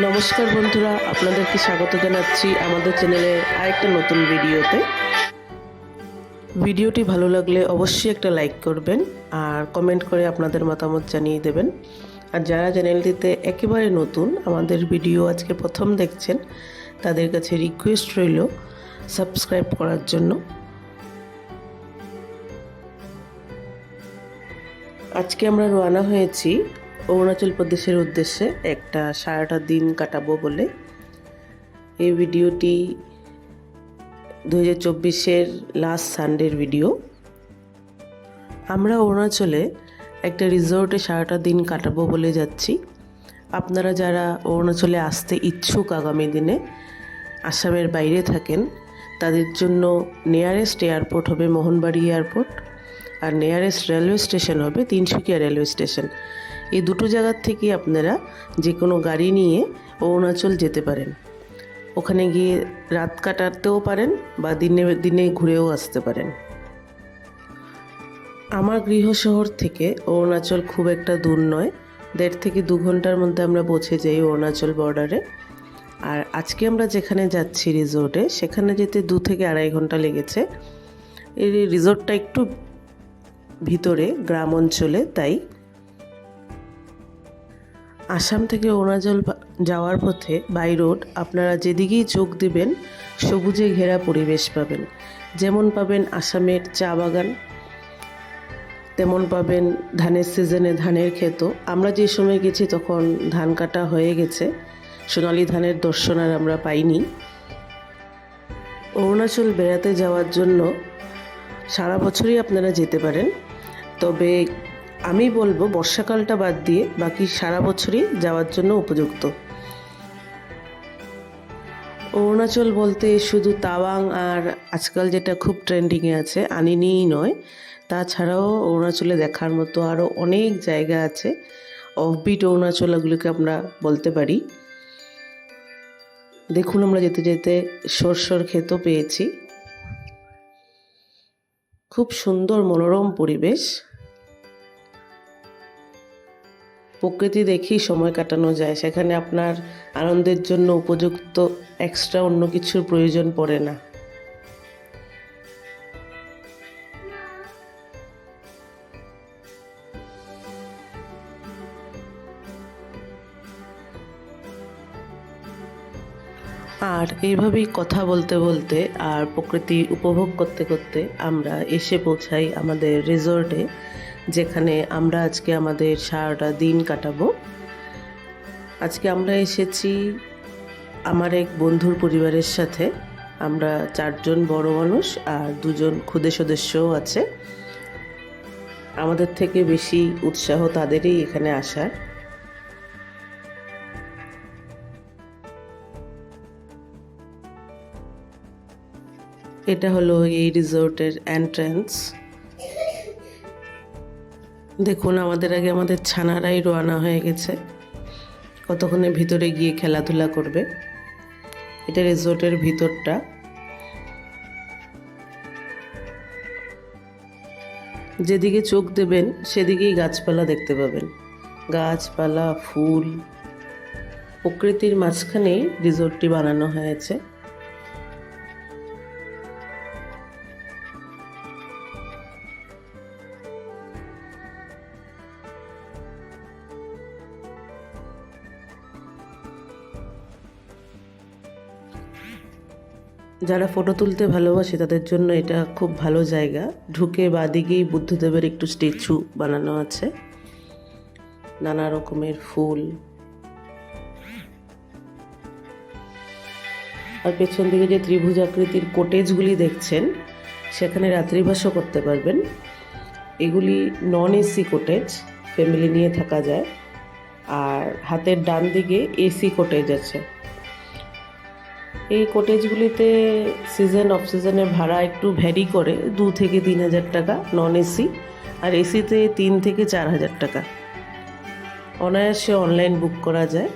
নমস্কার বন্ধুরা, আপনাদেরকে স্বাগত জানাচ্ছি আমাদের চ্যানেলে আরেকটা নতুন ভিডিওতে। ভিডিওটি ভালো লাগলে অবশ্যই একটা লাইক করবেন আর কমেন্ট করে আপনাদের মতামত জানিয়ে দেবেন। আর যারা চ্যানেলটিতে একেবারে নতুন, আমাদের ভিডিও আজকে প্রথম দেখছেন, তাদের কাছে রিকোয়েস্ট রইল সাবস্ক্রাইব করার জন্য। আজকে আমরা রওনা হয়েছি অরুণাচল প্রদেশের উদ্দেশ্যে একটা সারাটা দিন কাটাবো বলে। এই ভিডিওটি দু হাজার চব্বিশের লাস্ট সানডের ভিডিও আমরা অরুণাচলে একটা রিসোর্টে সারাটা দিন কাটাবো বলে যাচ্ছি। আপনারা যারা অরুণাচলে আসতে ইচ্ছুক আগামী দিনে, আসামের বাইরে থাকেন, তাদের জন্য নিয়ারেস্ট এয়ারপোর্ট হবে মোহনবাড়ি এয়ারপোর্ট আর নিয়ারেস্ট রেলওয়ে স্টেশন হবে তিনসুকিয়া রেলওয়ে স্টেশন এই দুটো জায়গার থেকে আপনারা যে কোনো গাড়ি নিয়ে অরুণাচল যেতে পারেন। ওখানে গিয়ে রাত কাটাতেও পারেন বা দিনে দিনে ঘুরেও আসতে পারেন। আমার গৃহ শহর থেকে অরুণাচল খুব একটা দূর নয়। দেড় থেকে দু ঘণ্টার মধ্যে আমরা পৌঁছে যাই অরুণাচল বর্ডারে। আর আজকে আমরা যেখানে যাচ্ছি রিসোর্টে, সেখানে যেতে দু থেকে আড়াই ঘণ্টা লেগেছে। এই রিসোর্টটা একটু ভিতরে, গ্রাম অঞ্চলে, তাই আসাম থেকে অরুণাচল যাওয়ার পথে বাই রোড আপনারা যেদিকেই চোখ দিবেন, সবুজে ঘেরা পরিবেশ পাবেন। যেমন পাবেন আসামের চা বাগান, তেমন পাবেন ধানের সিজনে ধানের ক্ষেত। আমরা যে সময় গেছি তখন ধান কাটা হয়ে গেছে। সোনালি ধানের দর্শন আর আমরা পাইনি। অরুণাচল বেড়াতে যাওয়ার জন্য সারা বছরই আপনারা যেতে পারেন। তবে আমি বলব বর্ষাকালটা বাদ দিয়ে বাকি সারা বছরই যাওয়ার জন্য উপযুক্ত। অরুণাচল বলতে শুধু তাওয়াং আর আজকাল যেটা খুব ট্রেন্ডিংয়ে আছে আনিনিই নয়, তাছাড়াও অরুণাচলে দেখার মতো আরও অনেক জায়গা আছে। অফবিট অরুণাচল ওগুলোকে আমরা বলতে পারি। দেখুন আমরা যেতে যেতে সরষর ক্ষেতও পেয়েছি। খুব সুন্দর মনোরম পরিবেশ। প্রকৃতি দেখেই সময় কাটানো যায়। সেখানে আপনার আনন্দের জন্য উপযুক্ত এক্সট্রা অন্য কিছুর প্রয়োজন পড়ে না। আর এইভাবেই কথা বলতে বলতে আর প্রকৃতি উপভোগ করতে করতে আমরা এসে পৌঁছাই আমাদের রিসর্টে যেখানে আমরা আজকে আমাদের সারাটা দিন কাটাবো। আজকে আমরা এসেছি আমার এক বন্ধুর পরিবারের সাথে। আমরা চারজন বড় মানুষ আর দুজন ক্ষুদে সদস্যও আছে। আমাদের থেকে বেশি উৎসাহ তাদেরই এখানে আসার। এটা হলো এই রিসোর্টের এন্ট্রান্স দেখুন, আমাদের আগে আমাদের ছানারাই রওনা হয়ে গেছে। কতক্ষণে ভিতরে গিয়ে খেলাধুলা করবে? এটা রিসোর্টের ভিতরটা। যেদিকে চোখ দেবেন, সেদিকেই গাছপালা দেখতে পাবেন। গাছপালা, ফুল, প্রকৃতির মাঝখানেই রিসোর্টটি বানানো হয়েছে। যারা ফটো তুলতে ভালোবাসে, তাদের জন্য এটা খুব ভালো জায়গা। ঢুকে বাদিকেই বুদ্ধদেবের একটু স্ট্যাচু বানানো আছে। নানা রকমের ফুল। আর পেছন দিকে যে ত্রিভুজ আকৃতির কোটেজগুলি দেখছেন, সেখানে রাত্রিবাসও করতে পারবেন। এগুলি নন এসি কোটেজ ফ্যামিলি নিয়ে থাকা যায়। আর হাতের ডান দিকে এসি কোটেজ আছে। এই কটেজগুলিতে সিজন অফ সিজনের ভাড়া একটু ভ্যারি করে, দু থেকে তিন হাজার টাকা নন এসি আর এসিতে তিন থেকে চার হাজার টাকা। অনায়াসে অনলাইন বুক করা যায়।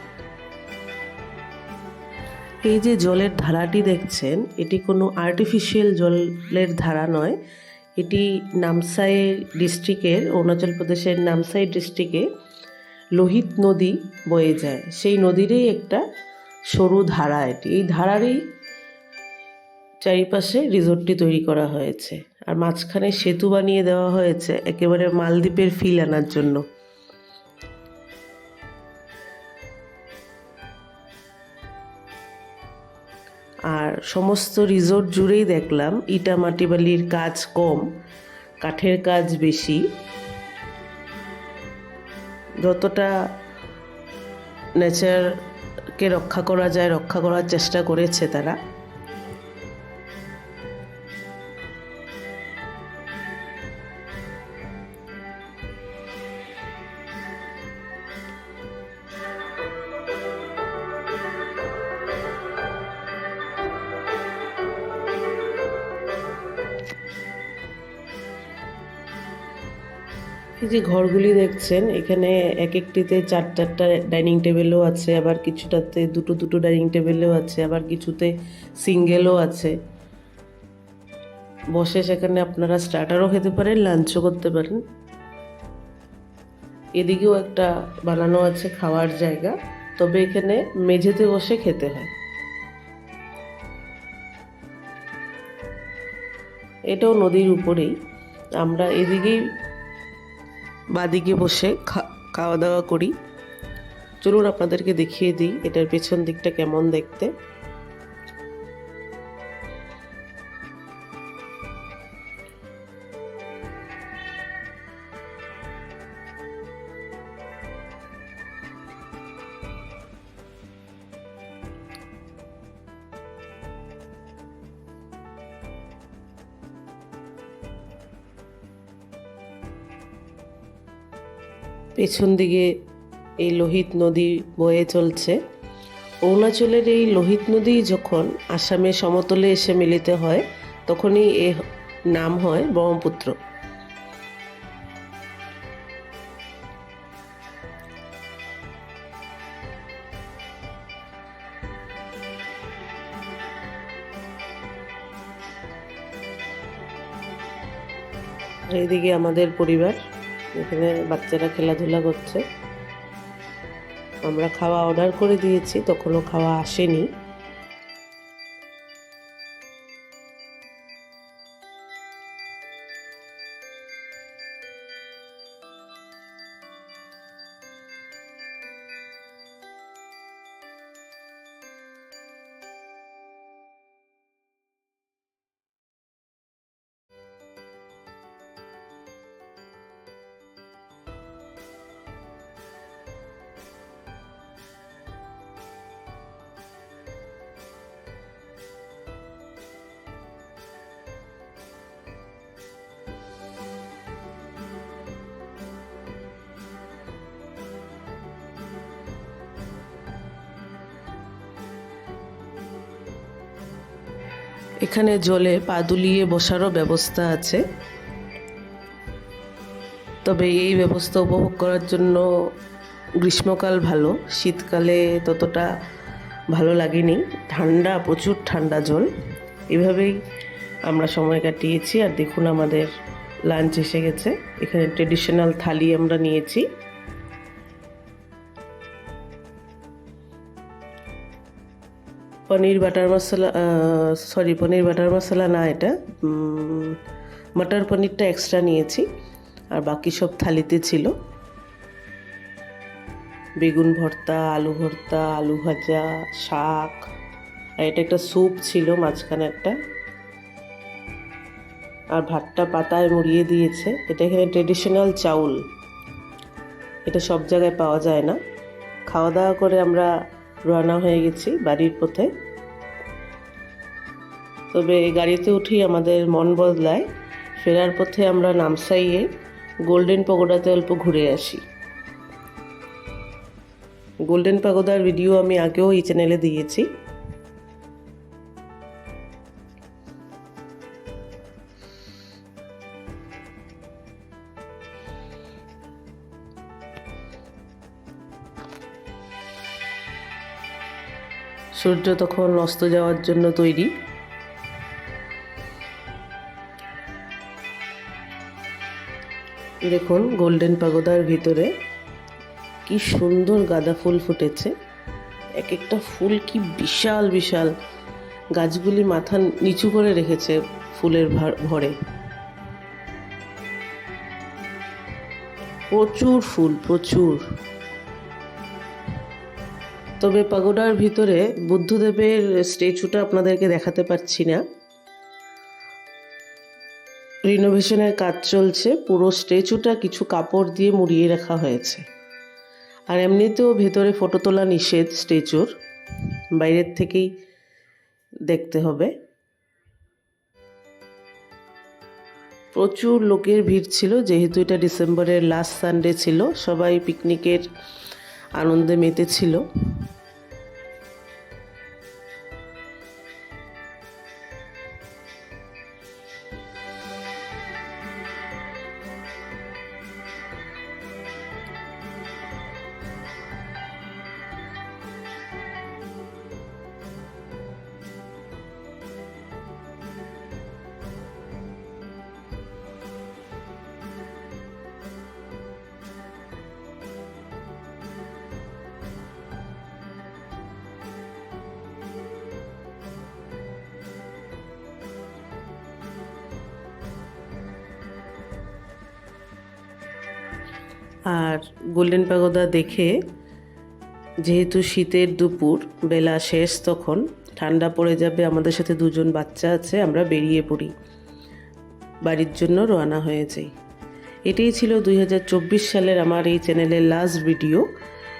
এই যে জলের ধারাটি দেখছেন, এটি কোনো আর্টিফিশিয়াল জলের ধারা নয়। এটি নামসাই ডিস্ট্রিক্টের অরুণাচল প্রদেশের নামসাই ডিস্ট্রিক্টে লোহিত নদী বয়ে যায়। সেই নদীরই একটা সরু ধারা এটি। এই ধারারই চারিপাশে রিসোর্টটি তৈরি করা হয়েছে। আর মাঝখানে সেতু বানিয়ে দেওয়া হয়েছে, একেবারে মালদ্বীপের ফিল আনার জন্য। আর সমস্ত রিসোর্ট জুড়েই দেখলাম ইটা মাটি বালির কাজ কম, কাঠের কাজ বেশি। যতটা নেচারকে রক্ষা করা যায় রক্ষা করার চেষ্টা করেছে তারা। যে ঘরগুলি দেখছেন, এখানে এক একটিতে চার চারটা ডাইনিং টেবিলও আছে, আবার কিছুটাতে দুটো দুটো ডাইনিং টেবিলও আছে, আবার কিছুতে সিঙ্গেলও আছে। বসে সেখানে আপনারা স্টার্টারও খেতে পারেন, লাঞ্চও করতে পারেন। এদিকেও একটা বানানো আছে খাওয়ার জায়গা, তবে এখানে মেঝেতে বসে খেতে হয়। এটাও নদীর উপরেই। আমরা এদিকেই বাদিকে বসে খাওয়া দাওয়া করি। চলুন আপনাদেরকে দেখিয়ে দিই এটার পেছন দিকটা কেমন দেখতে। পেছন দিকে এই লোহিত নদী বয়ে চলছে। অরুণাচলের এই লোহিত নদী যখন আসামের সমতলে এসে মিলিত হয়, তখনই এ নাম হয় ব্রহ্মপুত্র। এইদিকে আমাদের পরিবার। এখানে বাচ্চারা খেলাধুলা করছে। আমরা খাওয়া অর্ডার করে দিয়েছি তখনও খাওয়া আসেনি। এখানে জলে পা দুলিয়ে বসারও ব্যবস্থা আছে। তবে এই ব্যবস্থা উপভোগ করার জন্য গ্রীষ্মকাল ভালো, শীতকালে ততটা ভালো লাগেনি। ঠান্ডা, প্রচুর ঠান্ডা জল। এভাবেই আমরা সময় কাটিয়েছি। আর দেখুন আমাদের লাঞ্চ এসে গেছে। এখানে ট্রেডিশনাল থালি আমরা নিয়েছি। Paneer butter masala sorry paneer butter masala না এটা। মটর পনিরটা এক্সট্রা নিয়েছি, আর বাকি সব থালিতে ছিল। বেগুন ভর্তা, আলু ভর্তা, আলু ভাজা, শাক, আর এটা একটা স্যুপ ছিল মাঝখানে একটা। আর ভাতটা পাতায় মুড়িয়ে দিয়েছে। এটা এখানে ট্রেডিশনাল চাউল। এটা সব জায়গায় পাওয়া যায় না। খাওয়া দাওয়া করে আমরা রওনা হয়ে গেছি বাড়ির পথে। তবে গাড়িতে উঠেই আমাদের মন বদলায়। ফেরার পথে আমরা নামসাইয়ে গোল্ডেন পগোডাতে অল্প ঘুরে আসি। গোল্ডেন পাগোদার ভিডিও আমি আগেও এই চ্যানেলে দিয়েছি। সূর্য তখন অস্ত যাওয়ার জন্য তৈরি। দেখুন গোল্ডেন পাগোদার ভিতরে কি সুন্দর গাঁদা ফুল ফুটেছে। এক একটা ফুল কি বিশাল বিশাল। গাছগুলি মাথা নিচু করে রেখেছে ফুলের ভর- প্রচুর ফুল, প্রচুর। তবে পাগোডার ভিতরে বুদ্ধদেবের স্ট্যাচুটা আপনাদেরকে দেখাতে পারছি না। রিনোভেশনের কাজ চলছে, পুরো স্ট্যাচুটা কিছু কাপড় দিয়ে মুড়িয়ে রাখা হয়েছে। আর এমনিতেও ভেতরে ফটো তোলা নিষেধ স্ট্যাচুর, বাইরের থেকেই দেখতে হবে। প্রচুর লোকের ভিড় ছিল, যেহেতু এটা ডিসেম্বরের লাস্ট সানডে ছিল, সবাই পিকনিকের আনন্দে মেতেছিল আর গোল্ডেন পাগোদা দেখে, যেহেতু শীতের দুপুর, বেলা শেষ তখন, ঠান্ডা পড়ে যাবে, আমাদের সাথে দুজন বাচ্চা আছে, আমরা বেরিয়ে পড়ি। বাড়ির জন্য রওনা হয়ে যাই। এটাই ছিল দুই হাজার চব্বিশ সালের আমার এই চ্যানেলের লাস্ট ভিডিও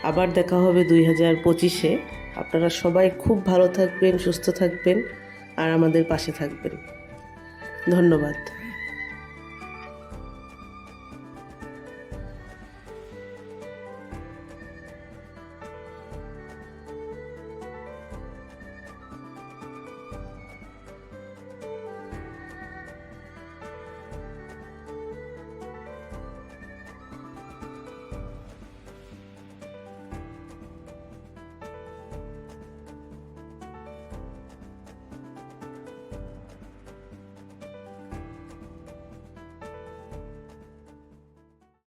আবার দেখা হবে দুই হাজার পঁচিশে। আপনারা সবাই খুব ভালো থাকবেন, সুস্থ থাকবেন, আর আমাদের পাশে থাকবেন। ধন্যবাদ।